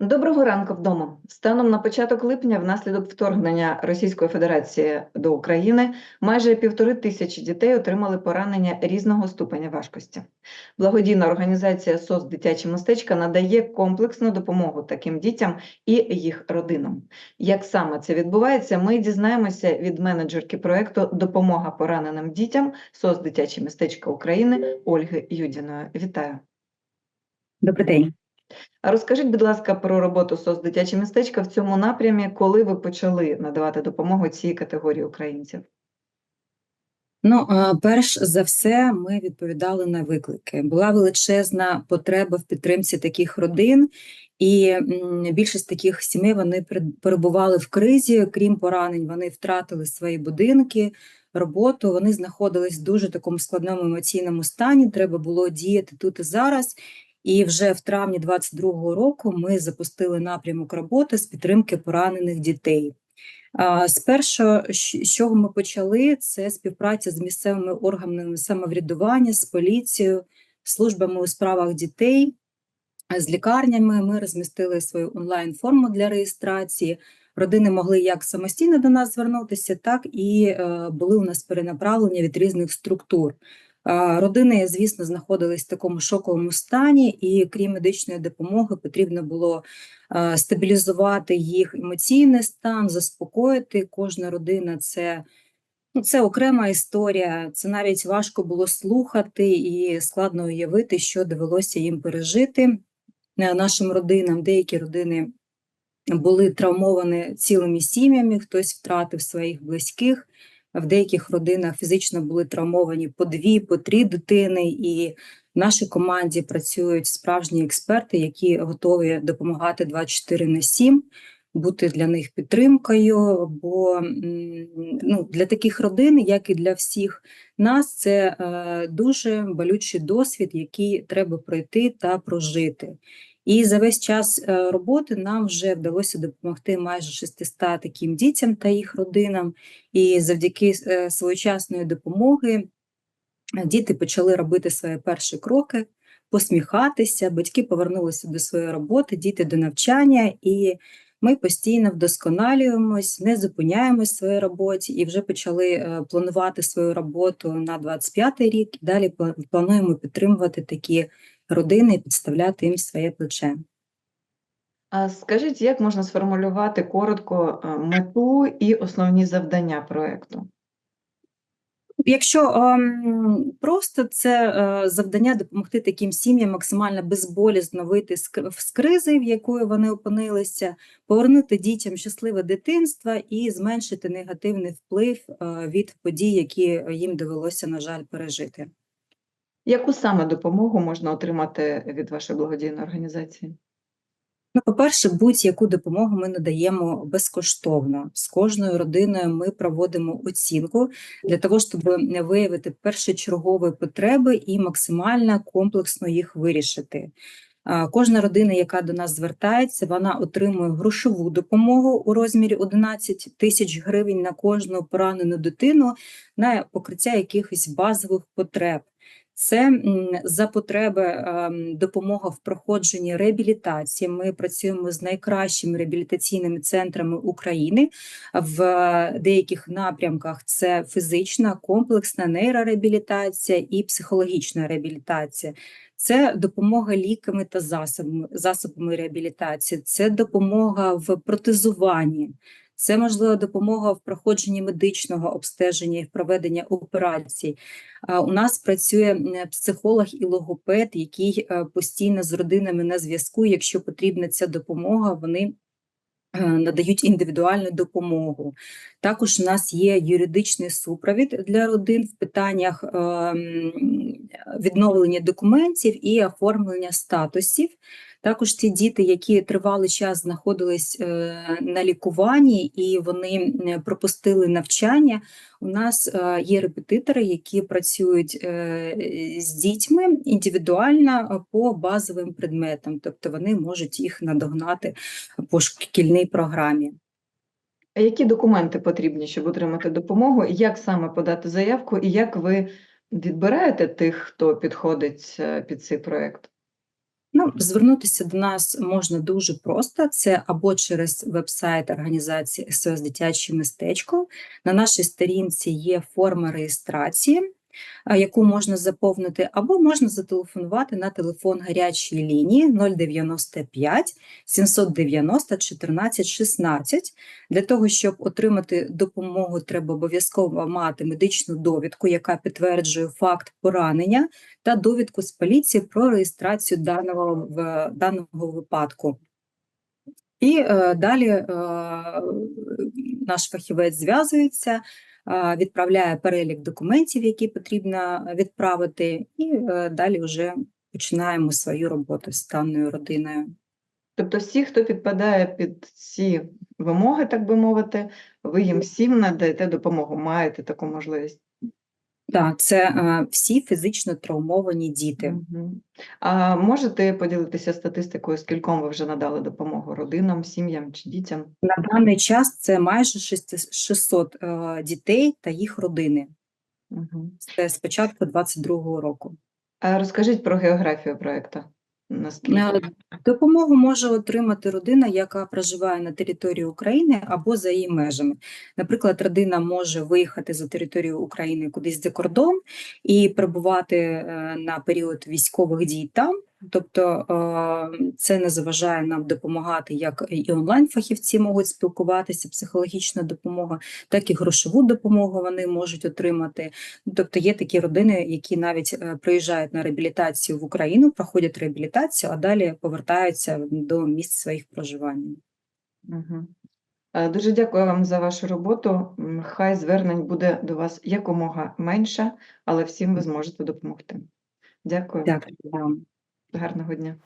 Доброго ранку вдома. Станом на початок липня, внаслідок вторгнення Російської Федерації до України, майже півтори тисячі дітей отримали поранення різного ступеня важкості. Благодійна організація СОС Дитячі містечка надає комплексну допомогу таким дітям і їх родинам. Як саме це відбувається, ми дізнаємося від менеджерки проекту Допомога пораненим дітям СОС Дитячі містечка України Ольги Юдіної. Вітаю! Добрий день. А розкажіть, будь ласка, про роботу СОС дитячі містечка в цьому напрямі, коли ви почали надавати допомогу цій категорії українців? Ну, перш за все, ми відповідали на виклики. Була величезна потреба в підтримці таких родин, і більшість таких сімей вони пер- перебували в кризі. Крім поранень, вони втратили свої будинки, роботу. Вони знаходились в дуже такому складному емоційному стані. Треба було діяти тут і зараз. І вже в травні 22-го року ми запустили напрямок роботи з підтримки поранених дітей. А, Спершу, з чого ми почали, це співпраця з місцевими органами самоврядування, з поліцією, службами у справах дітей, з лікарнями. Ми розмістили свою онлайн-форму для реєстрації. Родини могли як самостійно до нас звернутися, так і е, були у нас перенаправлення від різних структур. Родини, звісно, знаходились в такому шоковому стані, і крім медичної допомоги, потрібно було стабілізувати їх емоційний стан, заспокоїти. Кожна родина це, ну, це окрема історія. Це навіть важко було слухати і складно уявити, що довелося їм пережити е, нашим родинам. Деякі родини були травмовані цілими сім'ями, хтось втратив своїх близьких. В деяких родинах фізично були травмовані по дві, по три дитини, і в нашій команді працюють справжні експерти, які готові допомагати 24 на 7, бути для них підтримкою. Бо ну, для таких родин, як і для всіх нас, це е, дуже болючий досвід, який треба пройти та прожити. І за весь час е, роботи нам вже вдалося допомогти майже 600 таким дітям та їх родинам. І завдяки е, своєчасної допомоги е, діти почали робити свої перші кроки, посміхатися, батьки повернулися до своєї роботи, діти до навчання, і ми постійно вдосконалюємось, не зупиняємось в своїй роботі і вже почали планувати свою роботу на 25-й рік. Далі пла- плануємо підтримувати такі родини і підставляти їм своє плече. А скажіть, як можна сформулювати коротко е, мету і основні завдання проекту? Якщо ем, просто це е, завдання допомогти таким сім'ям максимально безболісно вийти з, з кризи, в якої вони опинилися, повернути дітям щасливе дитинство і зменшити негативний вплив е, від подій, які їм довелося, на жаль, пережити. Яку саме допомогу можна отримати від вашої благодійної організації? Ну, по-перше, будь-яку допомогу ми надаємо безкоштовно. З кожною родиною ми проводимо оцінку для того, щоб виявити першочергові потреби і максимально комплексно їх вирішити. Кожна родина, яка до нас звертається, вона отримує грошову допомогу у розмірі 11 тисяч гривень на кожну поранену дитину на покриття якихось базових потреб. Це за потреби ем, допомога в проходженні реабілітації. Ми працюємо з найкращими реабілітаційними центрами України. В деяких напрямках це фізична, комплексна нейрореабілітація і психологічна реабілітація. Це допомога ліками та засобами, засобами реабілітації, це допомога в протезуванні, це можливо допомога в проходженні медичного обстеження і в проведенні операцій. У нас працює психолог і логопед, який е, постійно з родинами на зв'язку. Якщо потрібна ця допомога, вони е, надають індивідуальну допомогу. Також у нас є юридичний супровід для родин в питаннях ем, відновлення документів і оформлення статусів. Також ті діти, які тривалий час знаходились е, на лікуванні і вони е, пропустили навчання. У нас е, є репетитори, які працюють з дітьми індивідуально по базовим предметам, тобто вони можуть їх надогнати по шкільній програмі. А які документи потрібні, щоб отримати допомогу? Як саме подати заявку, і як ви відбираєте тих, хто підходить під цей проект? Ну, звернутися до нас можна дуже просто. Це або через веб-сайт організації СОС Дитяче містечко. На нашій сторінці є форма реєстрації, яку можна заповнити, або можна зателефонувати на телефон гарячої лінії 095 790 14 16. Для того, щоб отримати допомогу, треба обов'язково мати медичну довідку, яка підтверджує факт поранення, та довідку з поліції про реєстрацію даного, даного випадку. І е, далі е, наш фахівець зв'язується, відправляє перелік документів, які потрібно відправити, і е, далі вже починаємо свою роботу з даною родиною. Тобто всі, хто підпадає під ці вимоги, так би мовити, ви їм всім надаєте допомогу, маєте таку можливість. Так, це а, всі фізично травмовані діти. Угу. А можете поділитися статистикою, скільком ви вже надали допомогу родинам, сім'ям чи дітям? На даний час це майже 600 600 е, дітей та їх родини. Угу. Це з початку 22-го року. А розкажіть про географію проекту. Наскільки? Е, Допомогу може отримати родина, яка проживає на території України або за її межами. Наприклад, родина може виїхати за територію України кудись за кордон і перебувати е, на період військових дій там. Тобто це не заважає нам допомагати, як і онлайн-фахівці можуть спілкуватися, психологічна допомога, так і грошову допомогу вони можуть отримати. Ну, Тобто є такі родини, які навіть е, приїжджають на реабілітацію в Україну, проходять реабілітацію, а далі повертаються до місць своїх проживань. Мгм. Е, Дуже дякую вам за вашу роботу. Хай звернень буде до вас якомога менше, але всім ви зможете допомогти. Дякую. Дякую вам. Гарного дня.